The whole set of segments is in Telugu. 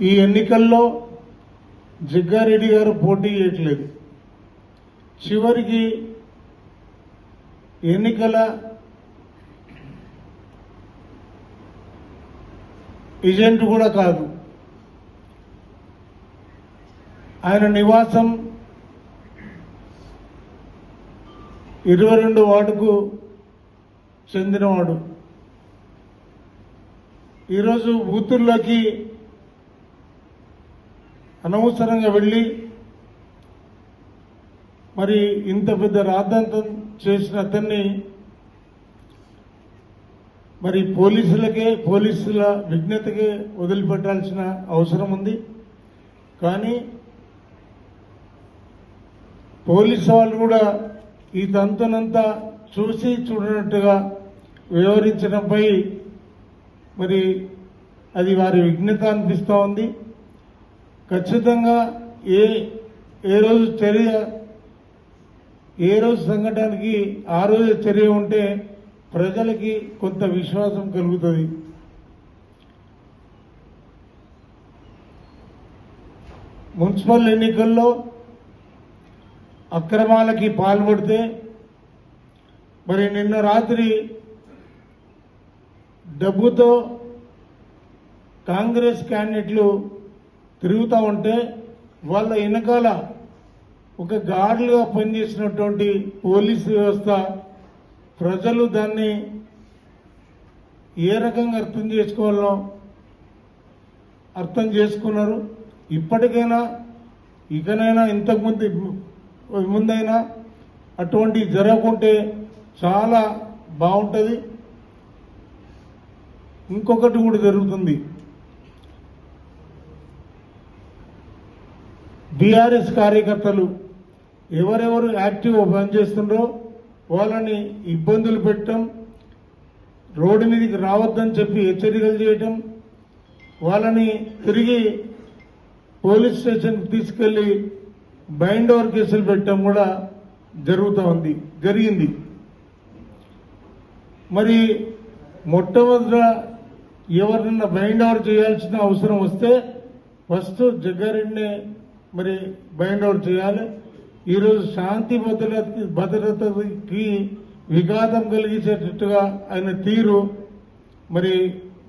ఈ ఎన్నికల్లో జగ్గారెడ్డి గారు పోటీ చేయట్లేదు. చివరికి ఎన్నికల ఏజెంట్ కూడా కాదు. ఆయన నివాసం ఇరవై రెండు వార్డుకు చెందినవాడు. ఈరోజు బూతుల్లోకి అనవసరంగా వెళ్ళి మరి ఇంత పెద్ద రాద్ధాంతం చేసిన అతన్ని మరి పోలీసులకే పోలీసుల విజ్ఞతకే వదిలిపెట్టాల్సిన అవసరం ఉంది. కానీ పోలీసు వాళ్ళు కూడా ఈ తంతునంతా చూసి చూడనట్టుగా వివరించడంపై మరి అది వారి విఘ్నత అనిపిస్తూ ఉంది ఖచ్చితంగా ఏ ఏ రోజు చర్య ఏ రోజు సంఘటనకి ఆ రోజు చర్య ఉంటే ప్రజలకి కొంత విశ్వాసం కలుగుతుంది. మున్సిపల్ ఎన్నికల్లో అక్రమాలకి పాల్పడితే మరి నిన్న రాత్రి డబ్బుతో కాంగ్రెస్ క్యాండిడేట్లు తిరుగుతూ ఉంటే వాళ్ళ వెనకాల ఒక గాడ్లుగా పనిచేసినటువంటి పోలీసు వ్యవస్థ ప్రజలు దాన్ని ఏ రకంగా అర్థం చేసుకోవాలో అర్థం చేసుకున్నారు. ఇప్పటికైనా ఇకనైనా ఇంతకుముందు ముందైనా అటువంటి జరగకుంటే చాలా బాగుంటుంది. ఇంకొకటి కూడా జరుగుతుంది. బీఆర్ఎస్ కార్యకర్తలు ఎవరెవరు యాక్టివ్గా పనిచేస్తుండ్రో వాళ్ళని ఇబ్బందులు పెట్టడం రోడ్డు మీదకి రావద్దని చెప్పి హెచ్చరికలు చేయటం వాళ్ళని తిరిగి పోలీస్ స్టేషన్కి తీసుకెళ్ళి బైండ్ ఓవర్ కేసులు పెట్టడం కూడా జరుగుతూ ఉంది జరిగింది. మరి మొట్టమొదట ఎవరినన్నా బైండ్ ఓవర్ చేయాల్సిన అవసరం వస్తే ఫస్ట్ జగ్గారెడ్డిని మరి బైండౌట్ చేయాలి. ఈరోజు శాంతి భద్రత భద్రతకి విఘాతం కలిగించేటట్టుగా ఆయన తీరు మరి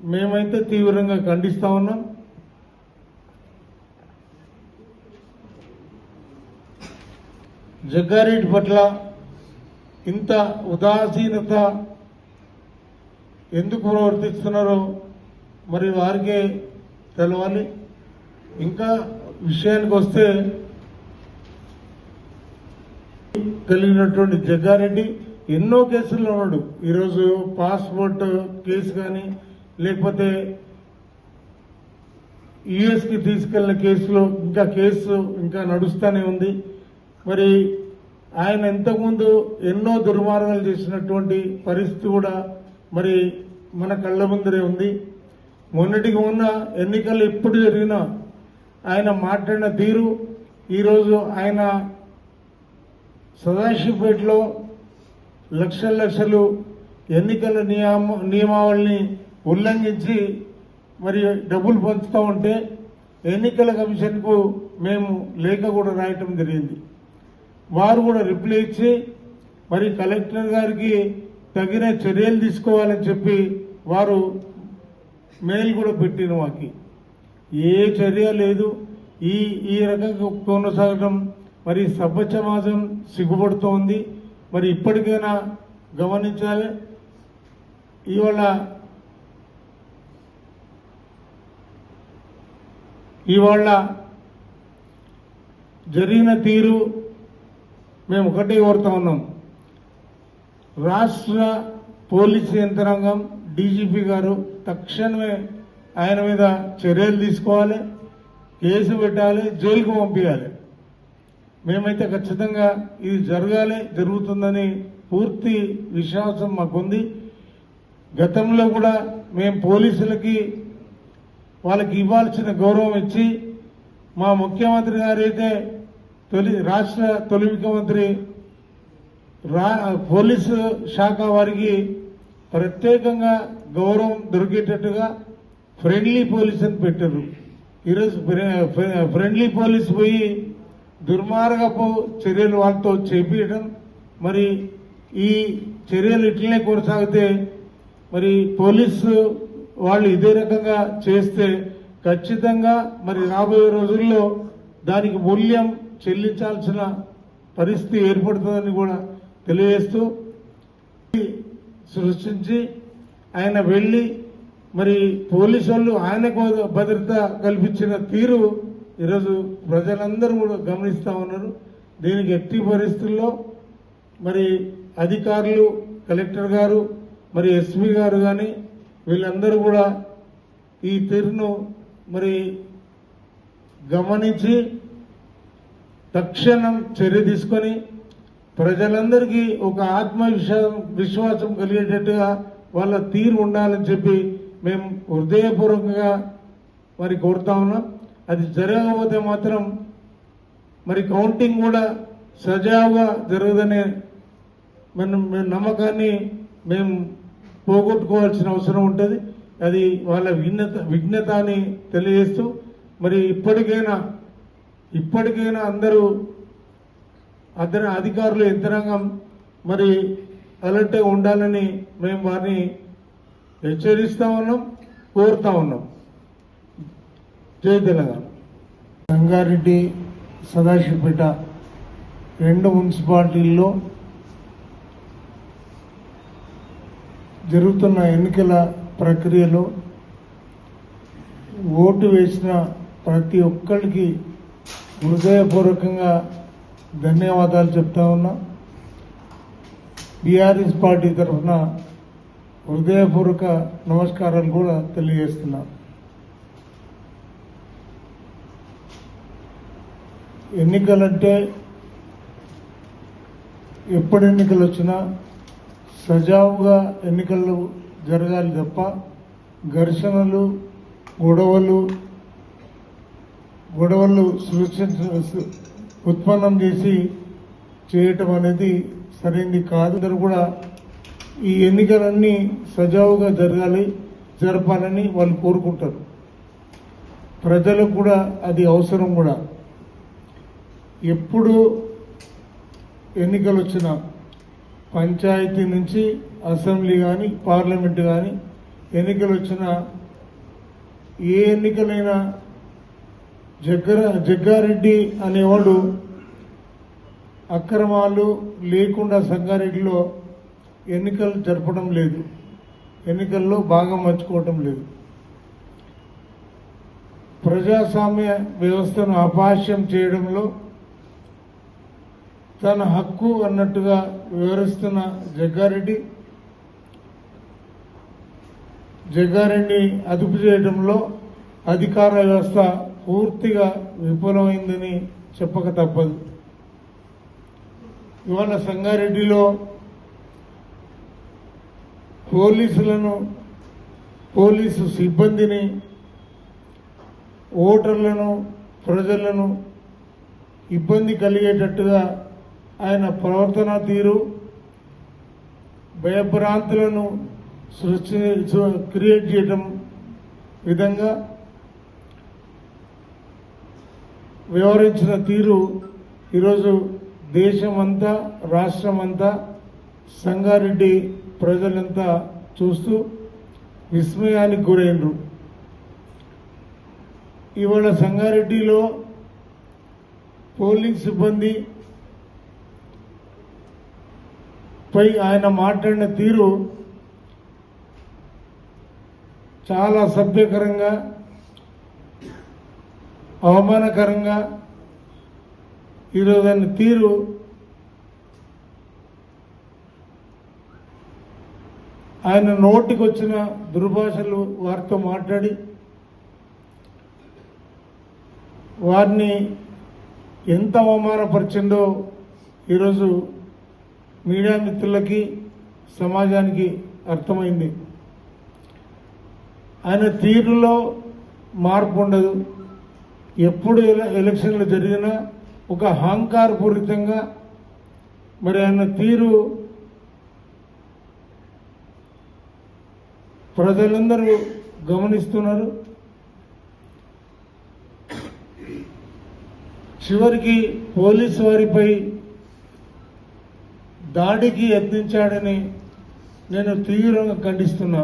మేమైతే తీవ్రంగా ఖండిస్తా ఉన్నాం. జగ్గారెడ్డి పట్ల ఇంత ఉదాసీనత ఎందుకు ప్రవర్తిస్తున్నారో మరి వారికే తెలవాలి. ఇంకా విషయానికి వస్తే కలిగినటువంటి జగ్గారెడ్డి ఎన్నో కేసుల్లో ఉన్నాడు. ఈరోజు పాస్పోర్ట్ కేసు కానీ లేకపోతే యుఎస్కి తీసుకెళ్ళిన కేసులో ఇంకా కేసు ఇంకా నడుస్తూనే ఉంది. మరి ఆయన ఇంతకుముందు ఎన్నో దుర్మార్గాలు చేసినటువంటి పరిస్థితి కూడా మరి మన కళ్ళ ముందరే ఉంది. మొన్నటికి ఉన్న ఎన్నికలు ఎప్పుడు జరిగినా ఆయన మాట్లాడిన తీరు ఈరోజు ఆయన సదాశివపేటలో లక్షల లక్షలు ఎన్నికల నియమ నియమావళిని ఉల్లంఘించి మరి డబ్బులు పంచుతూ ఉంటే ఎన్నికల కమిషన్కు మేము లేఖ కూడా రాయటం జరిగింది. వారు కూడా రిప్లై ఇచ్చి మరి కలెక్టర్ గారికి తగిన చర్యలు తీసుకోవాలని చెప్పి వారు మెయిల్ కూడా పెట్టిన మాకి. ఏ చర్య లేదు. ఈ ఈ రకంగా కొనసాగడం మరి సభ్య సమాజం సిగ్గుపడుతోంది. మరి ఇప్పటికైనా గమనించాలి. ఇవాళ ఇవాళ జరిగిన తీరు మేము ఒకటే కోరుతా ఉన్నాం. రాష్ట్ర పోలీసు యంత్రాంగం డీజీపీ గారు తక్షణమే ఆయన మీద చర్యలు తీసుకోవాలి కేసు పెట్టాలి జైలుకు పంపించాలి మేమైతే ఖచ్చితంగా ఇది జరగాలి జరుగుతుందని పూర్తి విశ్వాసం మాకుంది. గతంలో కూడా మేము పోలీసులకి వాళ్ళకి ఇవ్వాల్సిన గౌరవం ఇచ్చి మా ముఖ్యమంత్రి గారైతే తొలి రాష్ట్ర తొలి ముఖ్యమంత్రి రా పోలీసు శాఖ వారికి ప్రత్యేకంగా గౌరవం దొరికేటట్టుగా ఫ్రెండ్లీ పోలీస్ అని పెట్టారు. ఈరోజు ఫ్రెండ్లీ పోలీస్ పోయి దుర్మార్గపు చర్యలు వాళ్ళతో చేపించడం మరి ఈ చర్యలు ఇట్లనే కొనసాగితే మరి పోలీసు వాళ్ళు ఇదే రకంగా చేస్తే ఖచ్చితంగా మరి రాబోయే రోజుల్లో దానికి మూల్యం చెల్లించాల్సిన పరిస్థితి ఏర్పడుతుందని కూడా తెలియజేస్తూ సృష్టించి ఆయన వెళ్ళి మరి పోలీసు వాళ్ళు ఆయనకు భద్రత కల్పించిన తీరు ఈరోజు ప్రజలందరూ కూడా గమనిస్తా ఉన్నారు. దీనికి ఎట్టి పరిస్థితుల్లో మరి అధికారులు కలెక్టర్ గారు మరి ఎస్పీ గారు కానీ వీళ్ళందరూ కూడా ఈ తీరును మరి గమనించి తక్షణం చర్య తీసుకొని ప్రజలందరికీ ఒక ఆత్మవిశ్వాసం విశ్వాసం కలిగేటట్టుగా వాళ్ళ తీరు ఉండాలని చెప్పి మేము హృదయపూర్వకంగా మరి కోరుతా ఉన్నాం. అది జరగకపోతే మాత్రం మరి కౌంటింగ్ కూడా సజావుగా జరగదనే మనం నమ్మకాన్ని మేము పోగొట్టుకోవాల్సిన అవసరం ఉంటుంది. అది వాళ్ళ విఘ్నత విఘ్నత అని తెలియజేస్తూ మరి ఇప్పటికైనా ఇప్పటికైనా అందరూ అతని అధికారులు యంత్రాంగం మరి అలర్ట్గా ఉండాలని మేము వారిని హెచ్చరిస్తా ఉన్నాం కోరుతా ఉన్నాం. జై తెలంగాణ. రంగారెడ్డి సదాశివపేట రెండు మున్సిపాలిటీల్లో జరుగుతున్న ఎన్నికల ప్రక్రియలో ఓటు వేసిన ప్రతి ఒక్కరికి హృదయపూర్వకంగా ధన్యవాదాలు చెప్తా ఉన్నా. బీఆర్ఎస్ పార్టీ తరఫున హృదయపూర్వక నమస్కారాలు కూడా తెలియజేస్తున్నా. ఎన్నికలంటే ఎప్పుడు ఎన్నికలు వచ్చినా సజావుగా ఎన్నికలు జరగాలి తప్ప ఘర్షణలు గొడవలు గొడవలు సృష్టించ ఉత్పన్నం చేసి చేయటం అనేది సరైనది కాదు. కూడా ఈ ఎన్నికలన్నీ సజావుగా జరగాలి జరపాలని వాళ్ళు కోరుకుంటారు. ప్రజలకు కూడా అది అవసరం కూడా. ఎప్పుడు ఎన్నికలు వచ్చినా పంచాయతీ నుంచి అసెంబ్లీ కానీ పార్లమెంట్ కానీ ఎన్నికలు వచ్చినా ఏ ఎన్నికలైనా జగ్గర జగ్గారెడ్డి అనేవాడు అక్రమాలు లేకుండా సంగారెడ్డిలో ఎన్నికలు జరపడం లేదు. ఎన్నికల్లో భాగం పంచుకోవటం లేదు. ప్రజాస్వామ్య వ్యవస్థను అపహాస్యం చేయడంలో తన హక్కు అన్నట్టుగా వివరిస్తున్న జగ్గారెడ్డి జగ్గారెడ్డిని అదుపు చేయడంలో అధికార వ్యవస్థ పూర్తిగా విఫలమైందని చెప్పక తప్పదు. ఇవాళ సంగారెడ్డిలో పోలీసులను పోలీసు సిబ్బందిని ఓటర్లను ప్రజలను ఇబ్బంది కలిగేటట్టుగా ఆయన ప్రవర్తన తీరు భయభ్రాంతులను సృష్టి క్రియేట్ చేయడం విధంగా వ్యవహరించిన తీరు ఈరోజు దేశమంతా రాష్ట్రమంతా సంగారెడ్డి ప్రజలంతా చూస్తూ విస్మయానికి గురైనరు ఇవాళ సంగారెడ్డిలో పోలింగ్ సిబ్బంది పై ఆయన మాట్లాడిన తీరు చాలా సభ్యకరంగా అవమానకరంగా ఈరోజు ఆయన తీరు ఆయన నోటికి వచ్చిన దుర్భాషలు వారితో మాట్లాడి వారిని ఎంత అవమానపరిచిందో ఈరోజు మీడియా మిత్రులకి సమాజానికి అర్థమైంది. ఆయన తీరులో మార్పు ఉండదు ఎప్పుడు ఎల- ఎలక్షన్లు జరిగినా ఒక అహంకారపూరితంగా మరి ఆయన తీరు ప్రజలందరూ గమనిస్తున్నారు. చివరికి పోలీసు వారిపై దాడికి యత్నించాడని నేను తీవ్రంగా ఖండిస్తున్నా.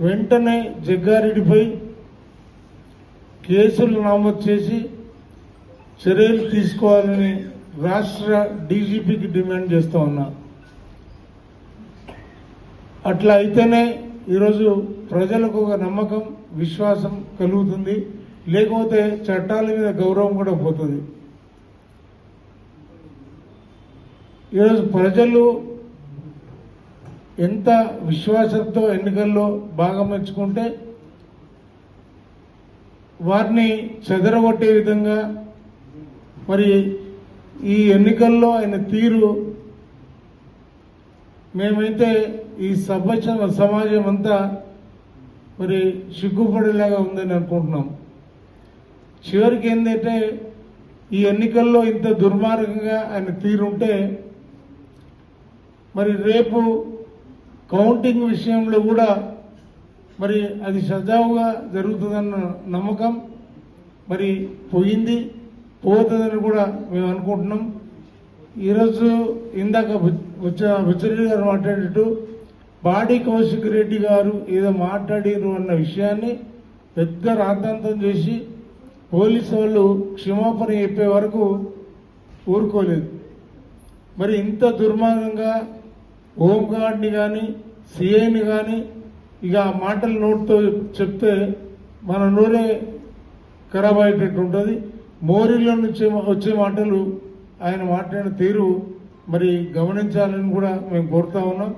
వెంటనే జగ్గారెడ్డిపై కేసులు నమోదు చేసి చర్యలు తీసుకోవాలని రాష్ట్ర డీజీపీకి డిమాండ్ చేస్తా ఉన్నా. అట్లా అయితేనే ఈరోజు ప్రజలకు ఒక నమ్మకం విశ్వాసం కలుగుతుంది. లేకపోతే చట్టాల మీద గౌరవం కూడా పోతుంది. ఈరోజు ప్రజలు ఎంత విశ్వాసంతో ఎన్నికల్లో భాగమెచ్చుకుంటే వారిని చెదరగొట్టే విధంగా మరి ఈ ఎన్నికల్లో ఆయన తీరు మేమైతే ఈ సభ సమాజం అంతా మరి సిగ్గుపడేలాగా ఉందని అనుకుంటున్నాం. చివరికి ఏంటంటే ఈ ఎన్నికల్లో ఇంత దుర్మార్గంగా ఆయన తీరుంటే మరి రేపు కౌంటింగ్ విషయంలో కూడా మరి అది సజావుగా జరుగుతుందన్న నమ్మకం మరి పోయింది పోతుందని కూడా మేము అనుకుంటున్నాం. ఈరోజు ఇందాక బుచ్చిరెడ్డి గారు మాట్లాడేటట్టు పాడి కౌశిక్ రెడ్డి గారు ఏదో మాట్లాడారు అన్న విషయాన్ని పెద్ద రాద్ధాంతం చేసి పోలీసు వాళ్ళు క్షమాపణ చెప్పే వరకు ఊరుకోలేదు. మరి ఇంత దుర్మార్గంగా హోంగార్డ్ని కానీ సిఐని కానీ ఇక ఆ మాటలు నోటితో చెప్తే మన నూరే ఖరాబ్ అయ్యేటట్టు ఉంటుంది. మోరీలో నుంచి వచ్చే మాటలు ఆయన మాట్లాడిన తీరు మరి గమనించాలని కూడా మేము కోరుతా ఉన్నాం.